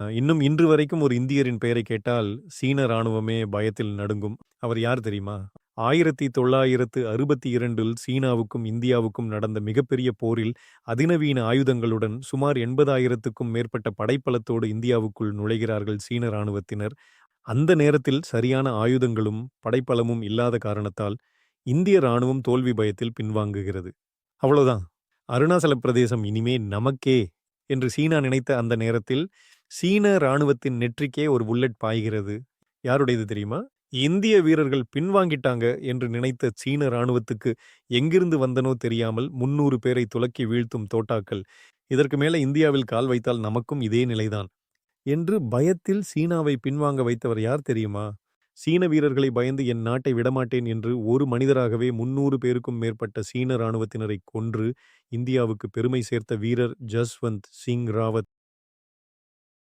இன்னும் இன்று வரைக்கும் ஒரு இந்தியரின் பெயரை கேட்டால், சீன ராணுவமே பயத்தில் நடுங்கும். அவர் யார் தெரியுமா? 1962இல் சீனாவுக்கும் இந்தியாவுக்கும் நடந்த மிகப்பெரிய போரில் அதிநவீன ஆயுதங்களுடன் சுமார் 80,000த்துக்கும் மேற்பட்ட படைப்பலத்தோடு இந்தியாவுக்குள் நுழைகிறார்கள் சீன ராணுவத்தினர். அந்த நேரத்தில் சரியான ஆயுதங்களும், படைப்பலமும் இல்லாத காரணத்தால், இந்திய ராணுவம் தோல்வி பயத்தில் பின்வாங்குகிறது. அவ்வளவுதான். அருணாச்சல பிரதேசம் இனிமே நமக்கே என்று சீனா நினைத்த அந்த நேரத்தில், சீன ராணுவத்தின் நெற்றிக்கே ஒரு புல்லட் பாய்கிறது. யாருடையது தெரியுமா? இந்திய வீரர்கள் பின்வாங்கிட்டாங்க என்று நினைத்த சீன ராணுவத்துக்கு எங்கிருந்து வந்தனோ தெரியாமல் 300 பேரை துலக்கி வீழ்த்தும் தோட்டாக்கள். இதற்கு மேல இந்தியாவில் கால் வைத்தால் நமக்கும் இதே நிலைதான். என்று பயத்தில் சீனாவை பின்வாங்க வைத்தவர் யார் தெரியுமா? சீன வீரர்களை பயந்து என் நாட்டை விடமாட்டேன் என்று ஒரு மனிதராகவே 300 பேருக்கும் மேற்பட்ட சீன இராணுவத்தினரை கொன்று, இந்தியாவுக்கு பெருமை சேர்த்த வீரர் ஜஸ்வந்த் சிங் ராவத்.